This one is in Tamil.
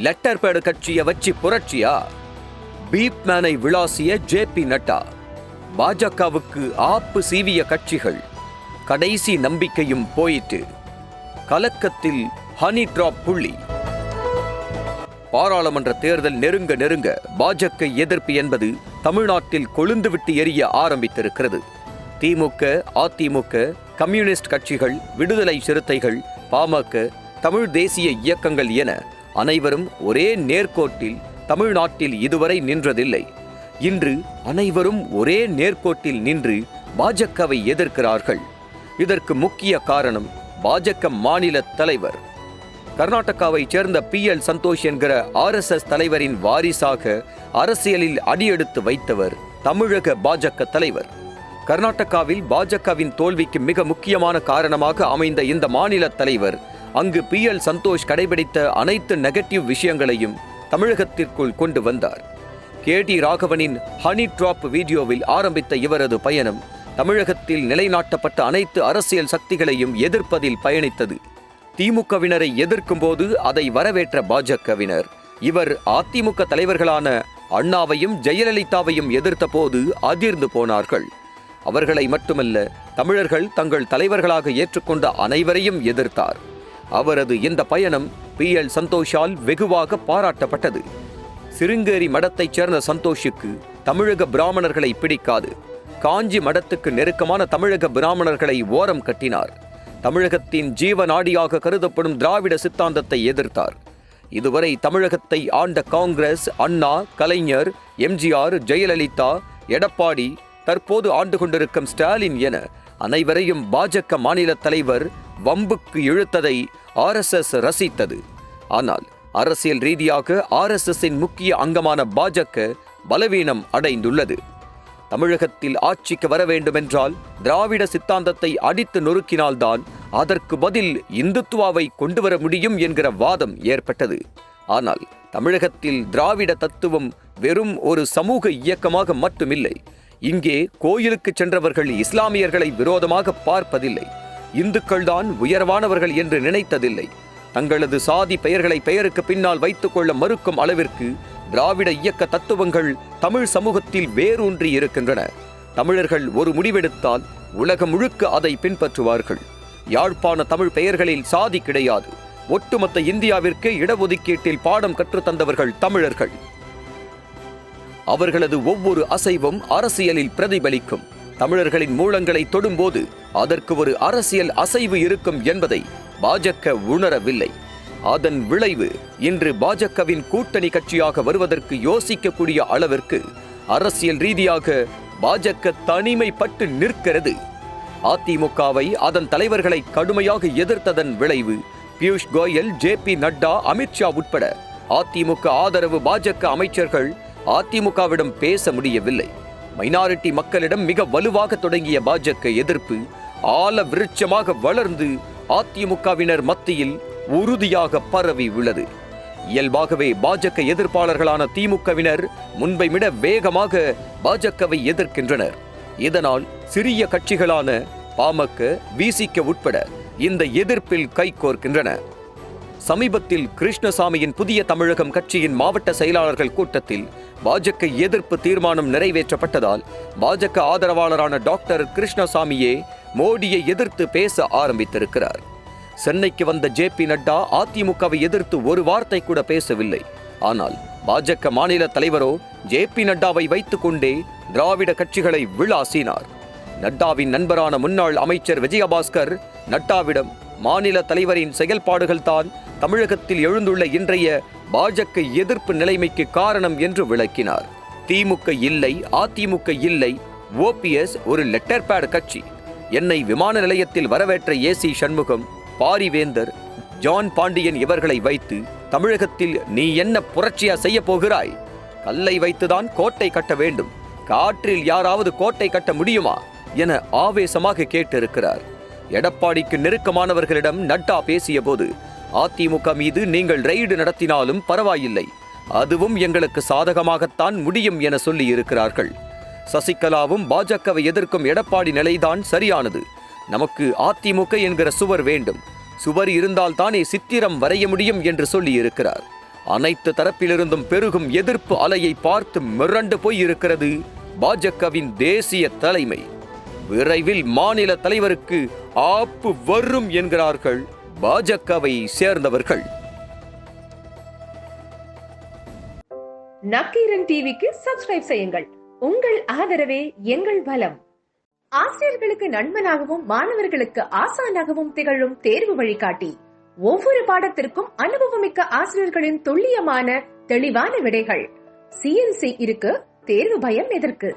லெட்டர் பேடு கட்சியை வச்சு புரட்சியா? பீப் மேனை விளாசிய ஜே பி நட்டா. பாஜகவுக்கு ஆப்பு சீவிய கட்சிகள் கடைசி நம்பிக்கையும் போயிட்டு. கலக்கத்தில் ஹனி டிராப் புள்ளி. பாராளுமன்ற தேர்தல் நெருங்க நெருங்க பாஜக எதிர்ப்பு என்பது தமிழ்நாட்டில் கொழுந்துவிட்டு எரிய ஆரம்பித்திருக்கிறது. திமுக அதிமுக கம்யூனிஸ்ட் கட்சிகள் விடுதலை சிறுத்தைகள் பாமக தமிழ் தேசிய இயக்கங்கள் என அனைவரும் ஒரே நேர்கோட்டில் தமிழ்நாட்டில் இதுவரை நின்றதில்லை. இன்று அனைவரும் ஒரே நேர்கோட்டில் நின்று பாஜகவை எதிர்க்கிறார்கள். இதற்கு முக்கிய காரணம் பாஜக மாநில தலைவர். கர்நாடகாவைச் சேர்ந்த பி எல் சந்தோஷ் என்கிற ஆர்எஸ்எஸ் தலைவரின் வாரிசாக அரசியலில் அடியெடுத்து வைத்தவர் தமிழக பாஜக தலைவர். கர்நாடகாவில் பாஜகவின் தோல்விக்கு மிக முக்கியமான காரணமாக அமைந்த இந்த மாநில தலைவர் அங்கு பி எல் சந்தோஷ் கடைபிடித்த அனைத்து நெகட்டிவ் விஷயங்களையும் தமிழகத்திற்குள் கொண்டு வந்தார். கே டி ராகவனின் ஹனி டிராப் வீடியோவில் ஆரம்பித்த இவரது பயணம் தமிழகத்தில் நிலைநாட்டப்பட்ட அனைத்து அரசியல் சக்திகளையும் எதிர்ப்பதில் பயணித்தது. திமுகவினரை எதிர்க்கும்போது அதை வரவேற்ற பாஜகவினர். இவர் அதிமுக தலைவர்களான அண்ணாவையும் ஜெயலலிதாவையும் எதிர்த்தபோது அதிர்ந்து போனார்கள். அவர்களை மட்டுமல்ல தமிழர்கள் தங்கள் தலைவர்களாக ஏற்றுக்கொண்ட அனைவரையும் எதிர்த்தார். அவரது இந்த பயணம் பி எல் சந்தோஷால் வெகுவாக பாராட்டப்பட்டது. சிருங்கேரி மடத்தைச் சேர்ந்த சந்தோஷுக்கு தமிழக பிராமணர்களை பிடிக்காது. காஞ்சி மடத்துக்கு நெருக்கமான தமிழக பிராமணர்களை ஓரம் கட்டினார். தமிழகத்தின் ஜீவநாடியாக கருதப்படும் திராவிட சித்தாந்தத்தை எதிர்த்தார். இதுவரை தமிழகத்தை ஆண்ட காங்கிரஸ் அண்ணா கலைஞர் எம்ஜிஆர் ஜெயலலிதா எடப்பாடி தற்போது ஆண்டு கொண்டிருக்கும் ஸ்டாலின் என அனைவரையும் பாஜக மாநில தலைவர் வம்புக்கு இழுத்ததை ஆர்எஸ்எஸ் ரசித்தது. ஆனால் அரசியல் ரீதியாக ஆர்எஸ்எஸ்ஸின் முக்கிய அங்கமான பாஜக பலவீனம் அடைந்துள்ளது. தமிழகத்தில் ஆட்சிக்கு வர வேண்டுமென்றால் திராவிட சித்தாந்தத்தை அடித்து நொறுக்கினால்தான் அதற்கு பதில் இந்துத்துவாவை கொண்டு வர முடியும் என்கிற வாதம் ஏற்பட்டது. ஆனால் தமிழகத்தில் திராவிட தத்துவம் வெறும் ஒரு சமூக இயக்கமாக மட்டுமில்லை. இங்கே கோயிலுக்கு சென்றவர்கள் இஸ்லாமியர்களை விரோதமாக பார்ப்பதில்லை. இந்துக்கள்தான் உயர்வானவர்கள் என்று நினைத்ததில்லை. தங்களது சாதி பெயர்களை பெயருக்கு பின்னால் வைத்துக் கொள்ள மறுக்கும் அளவிற்கு திராவிட இயக்க தத்துவங்கள் தமிழ் சமூகத்தில் வேரூன்றி இருக்கின்றன. தமிழர்கள் ஒரு முடிவெடுத்தால் உலகம் முழுக்க அதை பின்பற்றுவார்கள். யாழ்ப்பாண தமிழ் பெயர்களில் சாதி கிடையாது. ஒட்டுமொத்த இந்தியாவிற்கு இடஒதுக்கீட்டில் பாடம் கற்றுத்தந்தவர்கள் தமிழர்கள். அவர்களது ஒவ்வொரு அசைவும் அரசியலில் பிரதிபலிக்கும். தமிழர்களின் மூலங்களை தொடும்போது அதற்கு ஒரு அரசியல் அசைவு இருக்கும் என்பதை பாஜக உணரவில்லை. அதன் விளைவு இன்று பாஜகவின் கூட்டணி கட்சியாக வருவதற்கு யோசிக்கக்கூடிய அளவிற்கு அரசியல் ரீதியாக பாஜக தனிமைப்பட்டு நிற்கிறது. அதிமுகவை அதன் தலைவர்களை கடுமையாக எதிர்த்ததன் விளைவு பியூஷ் கோயல் ஜே பி நட்டா அமித்ஷா உட்பட அதிமுக ஆதரவு பாஜக அமைச்சர்கள் அதிமுகவிடம் பேச முடியவில்லை. மைனாரிட்டி மக்களிடம் மிக வலுவாக தொடங்கிய பாஜக எதிர்ப்பு ஆல விருட்சமாக வளர்ந்து அதிமுகவினர் மத்தியில் உறுதியாக பரவி உள்ளது. இயல்பாகவே பாஜக எதிர்ப்பாளர்களான திமுகவினர் முன்பை விட வேகமாக பாஜகவை எதிர்க்கின்றனர். இதனால் சிறிய கட்சிகளான பாமக விசிக்க உட்பட இந்த எதிர்ப்பில் கைகோர்க்கின்றன சமீபத்தில் கிருஷ்ணசாமியின் புதிய தமிழகம் கட்சியின் மாவட்ட செயலாளர்கள் கூட்டத்தில் பாஜக எதிர்ப்பு தீர்மானம் நிறைவேற்றப்பட்டதால் பாஜக ஆதரவாளரான டாக்டர் கிருஷ்ணசாமியே மோடியை எதிர்த்து பேச ஆரம்பித்திருக்கிறார். சென்னைக்கு வந்த ஜே பி நட்டா அதிமுகவை எதிர்த்து ஒரு வார்த்தை கூட பேசவில்லை. ஆனால் பாஜக மாநில தலைவரோ ஜே பி நட்டாவை வைத்துக்கொண்டே திராவிட கட்சிகளை விழாசினார் நட்டாவின் நண்பரான முன்னாள் அமைச்சர் விஜயபாஸ்கர் நட்டாவிடம் மாநில தலைவரின் செயல்பாடுகள் தான் தமிழகத்தில் எழுந்துள்ள இன்றைய பாஜக எதிர்ப்பு நிலைமைக்கு காரணம் என்று விளக்கினார். திமுக இல்லை அதிமுக இல்லை ஓபிஎஸ் ஒரு லெட்டர் பேட் கட்சி. என்னை விமான நிலையத்தில் வரவேற்ற A C Shanmugam Parivendhar John Pandian இவர்களை வைத்து தமிழகத்தில் நீ என்ன புரட்சியா செய்ய போகிறாய்? கல்லை வைத்துதான் கோட்டை கட்ட வேண்டும். காற்றில் யாராவது கோட்டை கட்ட முடியுமா? என ஆவேசமாக கேட்டிருக்கிறார். எடப்பாடிக்கு நெருக்கமானவர்களிடம் நட்டா பேசியபோது அதிமுக மீது நீங்கள் ரெய்டு நடத்தினாலும் பரவாயில்லை. அதுவும் எங்களுக்கு சாதகமாகத்தான் முடியும் என சொல்லி இருக்கிறார்கள் சசிகலாவும் பாஜகவை எதிர்க்கும் எடப்பாடி நிலைதான் சரியானது. நமக்கு அதிமுக என்கிற சுவர் வேண்டும். சுவர் இருந்தால் தானே சித்திரம் வரைய முடியும் என்று சொல்லி இருக்கிறார் அனைத்து தரப்பிலிருந்தும் பெருகும் எதிர்ப்பு அலையை பார்த்து மிரண்டு போயிருக்கிறது பாஜகவின் தேசிய தலைமை. விரைவில் மாநில தலைவருக்கு ஆப்பு வரும் என்கிறார்கள் பாஜகவை சேர்ந்தவர்கள். நக்கீரன் டிவிக்கு சப்ஸ்கிரைப் செய்யுங்கள். உங்கள் ஆதரவே எங்கள் பலம் ஆசிரியர்களுக்கு நண்பனாகவும் மாணவர்களுக்கு ஆசானாகவும் திகழும் தேர்வு வழிகாட்டி. ஒவ்வொரு பாடத்திற்கும் அனுபவமிக்க ஆசிரியர்களின் துல்லியமான தெளிவான விடைகள். சிஎன்சி இருக்கு தேர்வு பயம் எதற்கு?